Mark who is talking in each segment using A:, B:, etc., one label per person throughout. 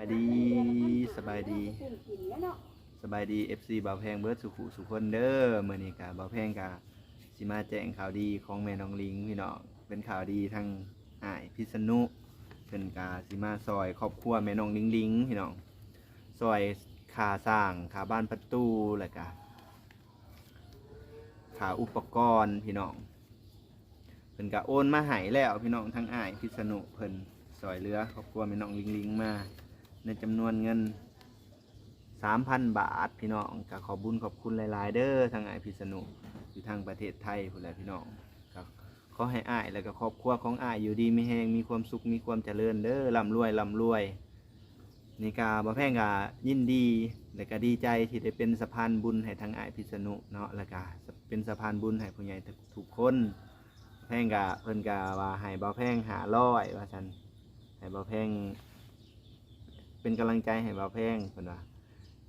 A: บายดีสบายดี สบายดี FC บ่าวแพงเบิร์ดสุขุสุคนเด้อมือนี้กะบ่าวแพงกะสิมาแจ้งข่าวดีของแม่น้องลิงพี่น้องเป็นข่าวดีทางอ้ายพิษณุเพิ่นกะสิมาซอยครอบครัวแม่น้องลิงลิงพี่น้องซอยค่าสร้างค่าบ้านประตูแล้วก็ค่าอุปกรณ์พี่น้องเพิ่นกะโอนมาให้แล้วพี่น้องทั้งอ้ายพิษณุเพิ่นซอยเหลือครอบครัวแม่น้องลิงลิงมา ในจำนวนเงิน 3,000 บาท พี่น้องก็ขอบุญขอบคุณหลายๆ เด้อทางไอ้พิษณุอยู่ทางประเทศไทยพุ่นแหละพี่น้องก็ขอให้อ้ายแล้วก็ครอบครัวของอ้ายอยู่ดีมีแฮงมีความสุขมีความเจริญเด้อร่ำรวยร่ำรวยนี่กาบ่แพงกายินดีและก็ดีใจที่ได้เป็นสะพานบุญให้ทางอ้ายพิษณุเนาะแล้วก็เป็นสะพานบุญให้ผู้ใหญ่ทุกคนแพงกาเพิ่นกาว่าให้บ่แพงหาร้อยว่าซั่นให้บ่แพง เป็นกำลังใจให้บ่าวแพงเพิ่นว่า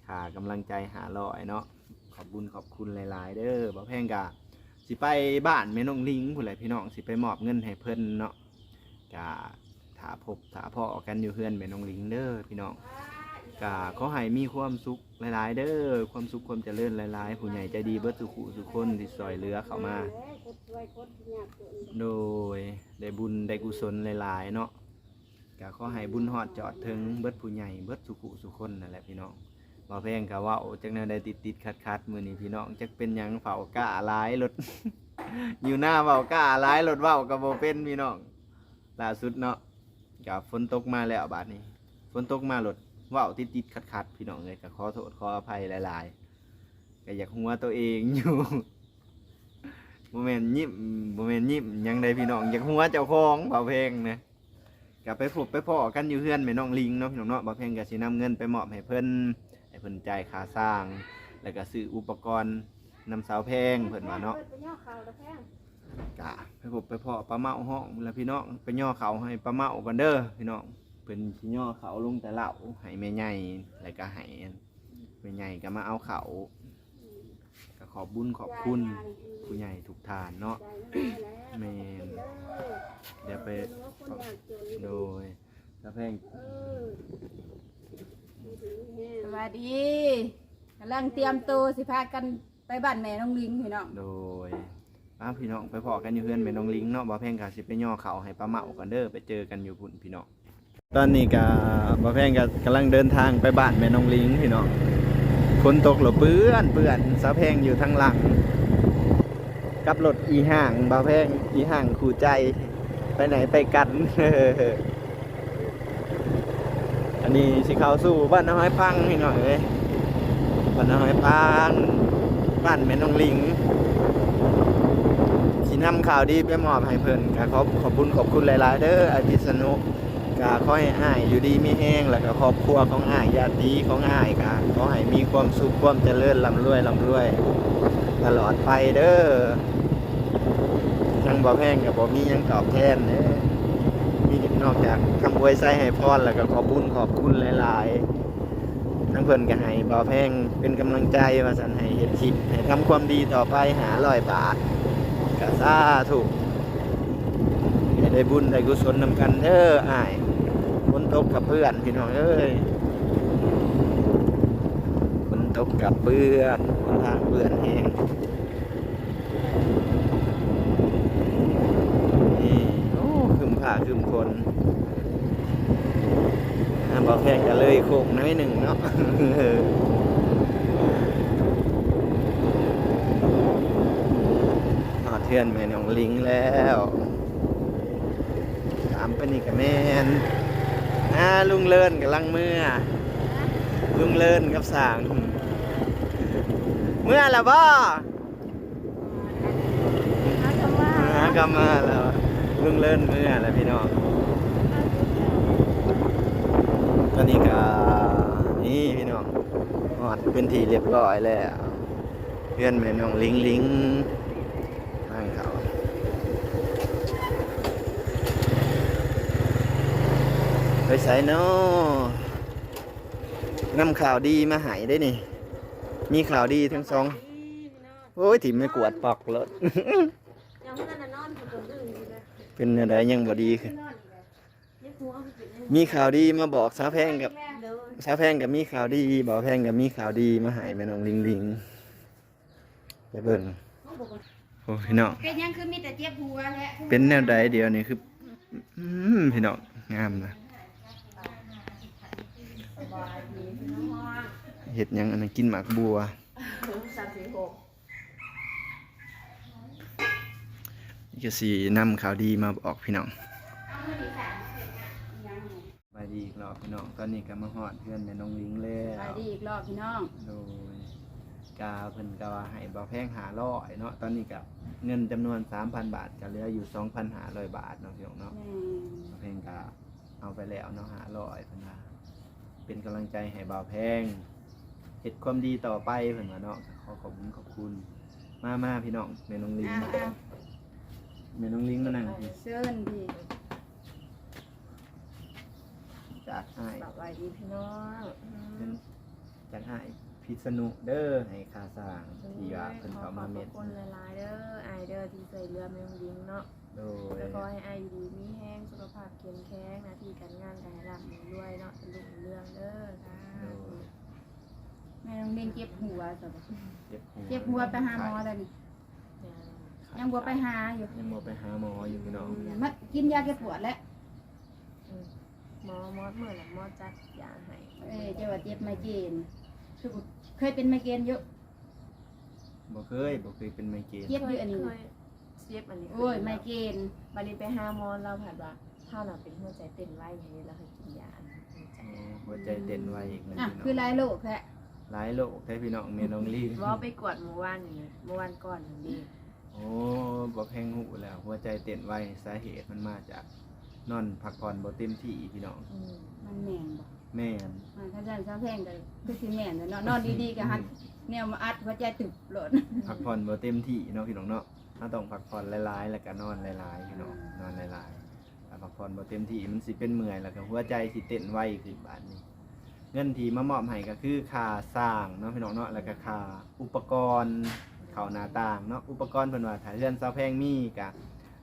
A: ขากำลังใจหาลอยเนาะขอบบุญขอบคุณหลาย ๆ เด้อบ่าวแพงกะสิไปบ้านแม่น้องลิงพุ่นแหละพี่น้องสิไปมอบเงินให้เพิ่นเนาะกะถ้าพบถ้าพ่อกันอยู่เฮือนแม่น้องลิงเด้อพี่น้องกะขอให้มีความสุขหลาย ๆ เด้อความสุขความเจริญหลาย ๆ ผู้ใหญ่ใจดีเบิดสุขุสุขคนที่ซอยเหลือเข้ามา โดยได้บุญได้กุศลหลาย ๆ เนาะ ก็ขอให้บุญฮอดจอดถึงเบิดผู้ใหญ่เบิดสุขุสุคนนั่นแหละพี่น้องบ่แพงก็เว่าจักแนวใดติดติดขัดขัดมือนี้พี่น้องจักเป็นหยังเฝ้ากะหลายรถ อยู่หน้าเฝ้ากะหลายรถเว้าก็บ่เป็นพี่น้องล่าสุดเนาะก็ฝนตกมาแล้วบาดนี้ฝนตกมารถเว้าติดติดขัดขัดพี่น้องเลยก็ขอโทษขออภัยหลายๆก็อยากหัวตัวเองอยู่บ่แม่นยิ้มบ่แม่นยิ้มยังใดพี่น้องอยากหัวเจ้าของบ่าเพลงนะ กับไปพบไปพ่อกันอยู่เฮือนแม่น้องลิงเนาะพี่น้องเนาะบ่เพ่งก็สินำเงินไปมอบให้เพิ่นให้เพิ่นจ่ายค่าสร้าง แล้วก็ซื้ออุปกรณ์นำเสาแพงเพิ่นว่าเนาะกะไปพบไปพ่อปลาเมาห้องแล้วพี่น้องไปย่อเขาให้ปลาเมากันเด้อพี่น้องเพิ่นสิย่อเขาลงแต่เหล่าให้แม่ใหญ่แล้วก็ให้แม่ใหญ่ก็มาเอาเขาก็ขอบบุญขอบคุณผู้ใหญ่ทุกทานเนาะ ไปโดยกระแพง
B: สวัสดีกำลังเตรียมตัวสิพากันไปบ้านแม่น้องลิงพี่น้อง
A: โดยป้าพี่น้องไปพอกันอยู่เพื่อนเป็นน้องลิงเนาะบ่แพงกะสิไปย่อเขาให้ป้าเมากันเด้อไปเจอกันอยู่พุ่นพี่น้องตอนนี้กะบ่แพงกะกำลังเดินทางไปบ้านแม่น้องลิงพี่น้องฝนตกหลบเปื้อนเปื้อนสะแพงอยู่ทางหลัง กับรถอีห่างบ่แพงอีห่างขู่ใจ ไปไหนไปกัน อันนี้สิเขาสู่บ้านน้อยพังพี่น้องเอ้ยบ้านน้อยพังบ้านแม่น้องลิงสินำข่าวดีไปมอบให้เพิ่นก็ขอบขอบคุณขอบคุณหลาย ๆ เด้ออาทิสนุกก็ขอให้อ้ายอยู่ดีมีแห้งแล้วก็ครอบครัวของอ้ายญาติของอ้ายก็ขอให้มีความสุขความเจริญร่ำรวยร่ำรวย ตลอดไปเด้อ ทั้งบ่แพงกับบ่มียังตอบแทนเด้อมีนอกจากคำอวยใส่ให้พรแล้วก็ขอบคุณขอบคุณหลายๆทั้งเพิ่อนก็ให้บ่แพงเป็นกำลังใจว่าสันให้เฮ็ดคลิปให้ทำความดีต่อไปหาร้อยบาทกสาถูกให้ได้บุญได้กุศลนำกันเด้ออ้ายฝนตกกับเพื่อนพี่น้องเอ้ยฝนตกกับเพื่อนคนทางเพื่อนเองนี่โอ้ขึ้น ผ้าขึ้นคนบอกแพงกันเลยโคกน้อยหนึ่งเนาะหอดเทือนแม่น้องลิงแล้วตามไปนี่กับแม่นอ่าลุงเลินกับลังเมื่อ ลุงเลินกับสาง เมื่อแล้วบ่
B: เอาคำว่า
A: หากลับมาแล้ว ลุงเลินเมื่อแล้วพี่น้องตอนนี้ก็นี่พี่น้องหอดเป็นที่เรียบร้อยแล้วเพื่อนแม่น้องลิงลิงทางเขาไปใส่เนาะนำข่าวดีมาหายได้นี่ มีข่าวดีทั้งสองโอ้ยถิ่มไม่กวดปอกรถ
B: ยังไม่ได้นอนอยู่ตรงนึงอยู่ เป็
A: นอะไรยังบ่ดีคือ
B: นอนอีกแล้วยัง
C: หัวมันเป็นยังไง
A: มีข่าวดีมาบอกสาวแพงกับสาวแพงกับมีข่าวดีบ่าวแพงกับมีข่าวดีมาให้แม่น้องลิงลิงไปเบิ่งโอ้พี่น้อง
B: เป็นยังคือมีแต่เจ็บหัวแหละ
A: เป็นแนวใดเดียวนี่คืออืมพี่น้องงามนะ
C: สบายดีพี่น้อง
A: เห็ดยังอันนั้นกินหมากบัว
C: สามสี่หก
A: ก็สีนำข่าวดีมาบอกพี่น้องไปดีอีกรอบพี่น้อง ตอนนี้ก็มาฮอดเพื่อนแม่น้องลิงแล้
B: ไป
A: ว
B: ดีอีกรอบพี่น้อง
A: โดยกาเพิ่นก็ว่าให้บ่แพงหาร้อยเนาะ ตอนนี้ก็เงินจำนวน 3,000 บาทก็เหลืออยู่ 2,500 บาทเนาะพี่น้องเนาะ
B: แม่
A: บ่แพงก็เอาไปแล้วเนาะ500เพิ่นว่าเป็นกำลังใจให้บ่าวแพงเฮ็ดความดีต่อไปเพิ่นว่าเนาะก็ขอขอบคุณขอบคุณ มามาพี่น้องแม่น้องลิง
B: อะ อะ
A: แม่น้องลิงมานั่งพี่
B: เชิญพี่
A: จากอ้าย
C: สบายดีพี่น้อง
A: เป็นจากอ้ายพิษณุเด้อให้ค่าสร้างที่ว่าเพิ่น
C: ขอ
A: เข้า
C: ข
A: มา
C: อบ
A: เม็ด
C: คุณหลายๆเด้อไอเด้อที่ใส่เรือแมงดิงเนาะ
A: โดย
C: แล้วก็ให้ไออยู่ดีมีแห้งสุขภาพเข้มแข็งหน้าที่การงานการรับด้วยเนาะเป็นลูกเป็นเรื่องเด้อค่ะ
B: แม่น้องเล่นเจ็บหัวสบ
A: เจ็บหัว
B: เจ็บหัวไปหาหมอแล้ว นี่ยังบ่ไปหาอยู่
A: ยังบ่ไปหาหมออยู่พี่น้อง
B: มากินยาแก้ปวดแล้ว
C: อืมหมอมอดเมื่อหลังมอดจัดยาให้
B: เอ้ยเจ้าว่าเจ็บไมเกรนคือเคยเป็นไมเกรนเยอะ
A: บ่เคยบ่เคยเป็นไมเกรน
B: เจ็บอยู่อันนี้
C: เคยเจ็บอันนี้
B: โอ้ยไมเกรน
C: บัดนี้ไปหาหมอเราผัดว่าถ้าเราเป็นหัวใจเต้นไวอย่างนี้เราเคยกินยาอันนี้หัวใจ
A: อ๋อหัวใจเต้นไวอีกนะ
B: อะ
A: พี่น้อง
B: คือหลายโรคแท้
A: หลายโรคแท้พี่น้องแม่น้องลี
C: ว่าไปกวดเมื่อวานนี่เมื่อวานก่อนนี่
A: โอ้บ่แพงหูแล้ว หัวใจเต้นไวสาเหตุมันมาจากนอนพักผ่อนบ่เต็มที่พี่น้อง
C: อืม
B: มันแม่นบ่
A: แม่น
B: มันถ้าจันซาแพงก็คือสิแม่นแหละเนาะนอนดีๆก็หัดแนวมาอัดหัวใจตึบโลด
A: พักผ่อนบ่เต็มที่เนาะพี่น้องเนาะเราต้องพักผ่อนหลายๆ แล้วก็นอนหลายๆพี่น้องนอนหลายๆถ้าพักผ่อนบ่เต็มที่มันสิเป็นเมื่อยแล้วก็หัวใจสิเต้นไวขึ้นบาดนี้เงินที่มามอบให้ก็คือค่าสร้างเนาะพี่น้องเนาะแล้วก็ค่าอุปกรณ์ เข้าหน้าต่างเนาะอุปกรณ์เพิ่นว่าถ้าเรือนเสาแพงมีก็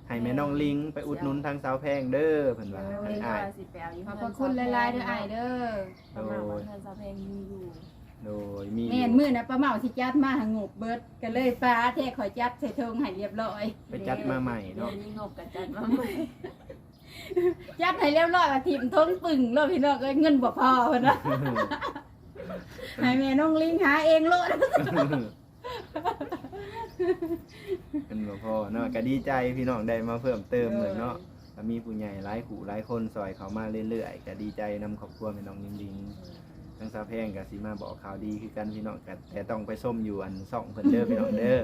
A: ให้แม่น้องลิงไปอุดหนุนทางเสาแพงเด้อเพิ่นว่า
C: เออ
A: ให้
C: เลย
A: อ้าย
C: ว่าสิไปเอาอยู่
B: ขอบพระคุณหลายๆเด้ออ้ายเด้อ
C: ประมาณว่าเงินซาเพลงมีอยู่
A: โดยมี
B: แม่นมื้อน่ะป้าเมาสิจัดมาหางบเบิดก็เลยป้าแท้ขอยจัดใส่ธงให้เรียบร้อย
A: ไปจัดมาใหม่เนาะ
C: ดี๋ยวนี้งบกันจัดมาใหม่
B: จัดให้เรียบร้อยว่าทีมทงปึ่งแล้วพี่น้องเอ้ยเงินบ่พอเพิ่นว่าให้แม่น้องลิงหาเองโลด
A: เป็นบ่พอเนาะก็ดีใจพี่น้องได้มาเพิ่มเติมเหมือนเนาะก็มีผู้ใหญ่หลายขู่หลายคนซอยเขามาเรื่อยๆก็ดีใจนำครอบครัวแม่น้องลิงๆทั้งสาวแพงกับสีมาบอกข่าวดีคือกันพี่น้องกันแต่ต้องไปส้มอยู่อันซ่องเพิ่นเด้อพี่น้องเด้อ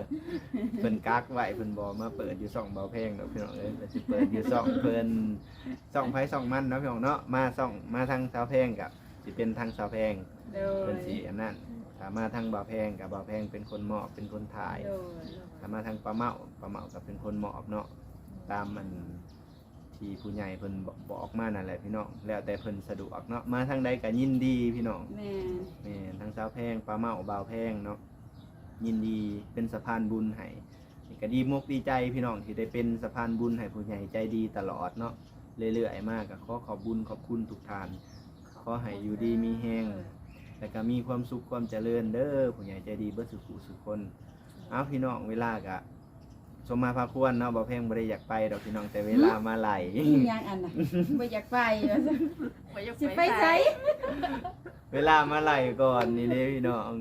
A: เพิ่นกักไว้เพิ่นบ่มาเปิดอยู่ซ่องเบาแพงดอกพี่น้องเอ้ยแต่สิเปิดอยู่ซ่องเพิ่นซ่องไผซ่องมันเนาะพี่น้องเนาะมาซ่องมาทางสาวแพงกับสิเป็นทางสาวแพง
B: โด
A: เพิ่
B: ย
A: นสิอันนั้น ถ้ามาทางเบาแพงกับเบาแพงเป็นคนมอบเป็นคนถ่าย
B: โดย
A: ถ้ามาทางปลาเมาปลาเมาก็เป็นคนมอบเนาะตามมันที่ผู้ใหญ่เพิ่นบอกบอกมานั่นแหละพี่น้องแล้วแต่เพิ่นสะดวกเนาะมาทางใดก็ยินดีพี่น้อง
B: แม่
A: แม่นทั้งสาวแพงปลาเมาบ่าวแพงเนาะยินดีเป็นสะพานบุญให้นี่ก็ดีมุกดีใจพี่น้องที่ได้เป็นสะพานบุญให้ผู้ใหญ่ใจดีตลอดเนาะเรื่อยๆมากก็ขอขอบบุญขอบคุณทุกท่าน ขอให้อยู่ดีมีแห้ง แต่ก็มีความสุขความเจริญเด้อผู้ใหญ่ใจดีเบิดสุขุสุขคนเอาพี่น้องเวลากะสมมาพาควรเนาะบ่าวแพงบ่ได้อยากไปดอกพี่น้องแต่เวลามาไหล
B: อีหยังอันน่ะบ่อยากไปว่าซั่น
C: บ่อยาก
B: สิไปไส
A: เวลามาไหลก่อนนี่เด้พี่น้อง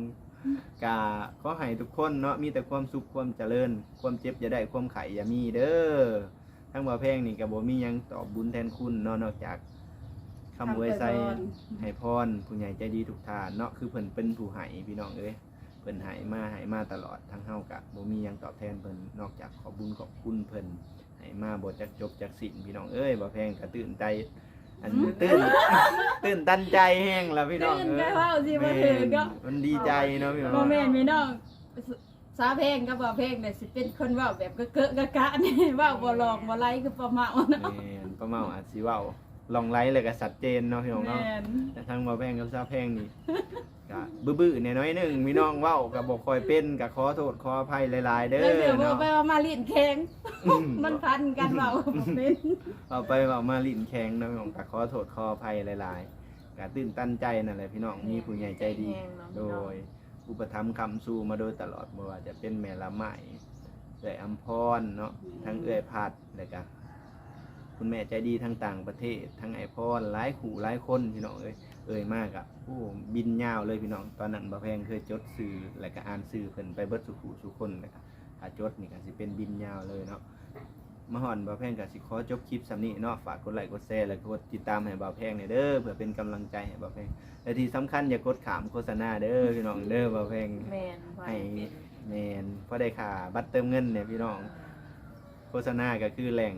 A: กาขอให้ทุกคนเนาะมีแต่ความสุขความเจริญ ความเจ็บอย่าได้ความไข่อย่ามีเด้อทั้งบ่าวแพงนี่ก็บ่มีหยังตอบบุญแทนคุณเนาะนอกจาก คำอวยใส่ให้พรผู้ใหญ่ใจดีทุกท่านเนาะคือเพิ่นเป็นผู้ให้พี่น้องเอ้ยเพิ่นให้มาให้มาตลอดทั้งเฮากะบ่มีหยังตอบแทนเพิ่นนอกจากขอบุญขอบคุณเพิ่นให้มาบ่จักจบจักสิ้นพี่น้องเอ้ยบ่แพงก็ตื่นใจอันตื่นตื่นตันใจแห้งแล้วพี่น้อง
B: ตื่น
A: เอ้
B: ก็
A: ย
B: เว้าสิบ่ถึงเนาะ
A: มันดีใจเนาะพี่น้อง
B: บ่แม่นพี่น้องสาวเพลงกับบ่เพลงเนี่ยสิเป็นคนเว้าแบบกะเกอะกะกะนี่เว้าบ่หลอกบ่ไหลคือประมาณเนาะ
A: แม่นป้าเมาอาจสิเว้า ลองไลฟ์เลยก็ชัดเจนเนาะพี่น้องเนาะ
B: แม่น
A: แต่ทางบ่าวแพงกับซาวแพงนี่ ก็บื้อๆเนี่ยน้อยหนึงพี่น้องเว้าก็บ่ค่อยเป็นก็ขอโทษขออภัยหลาย ๆ เด้
B: แล้วเดี๋
A: อ
B: ยวบอก
A: เนาะ
B: ไปว่ามาลิ้นแข็ง
A: อืม
B: มันพันกันเบาเป็น
A: เอาไปเว้ามาลิ้นแข็งเนาะพี่น้องก็ขอโทษขออภัยหลายๆก็ตื่นตันใจนั่นแหละพี่น้องมีผู้ใหญ่ใจดี
C: แห้งเนาะ
A: โดยอุปถัมภ์คำสู้มาโดยตลอดบ่ว่าจะเป็นแม่ละไม้เอื้อยอัมพรเนาะทั้งเอื้อยพัดแล้วก็ คุณแม่ใจดีทั้งต่างประเทศ ทั้งไอพรหลายขู่หลายคนพี่น้องเอ้ยเอ่ยมากอะโอ้บินยาวเลยพี่น้องตอนนั้นบ่แพงเคยจดสื่อแล้วก็อ่านสื่อเพิ่นไปเบิดสุขุสุคนเลยครับถ้าจดนี่ก็สิเป็นบินยาวเลยเนาะมาหอนบ่แพงก็สิขอจบคลิปสำนี้เนาะฝากกดไลค์กดแชร์แล้วก็กดติดตามให้บ่แพงหน่อยเด้อเพื่อเป็นกำลังใจให้บ่แพงและที่สำคัญอย่ากดขามโฆษณาเด้อพี่น้องเด้อบ่าเพลง
C: แม่นว่า
A: ให้
C: เป็น
A: แมนพอได้ค่าบัตรเติมเงินเนี่ยพี่น้อง โฆษณาก็คือแหล่ง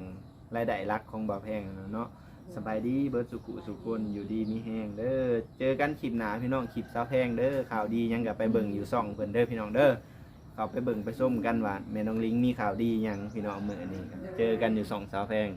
A: รายได้หลักของบ่าแพงเนาะสบายดีเบิร์ดสุขุสุคนอยู่ดีมีแห้งเด้อเจอกันคลิปหนาพี่น้องคลิปสาวแพงเด้อข่าวดีหยังกับไปเบิ่งอยู่ซ่องเพิ่นเด้อพี่น้องเด้อเข้าไปเบิ่งไปส้มกันว่าแม่น้องลิงมีข่าวดีหยังพี่น้องมื้อนี้ครับเจอกันอยู่ซ่องสาวแพง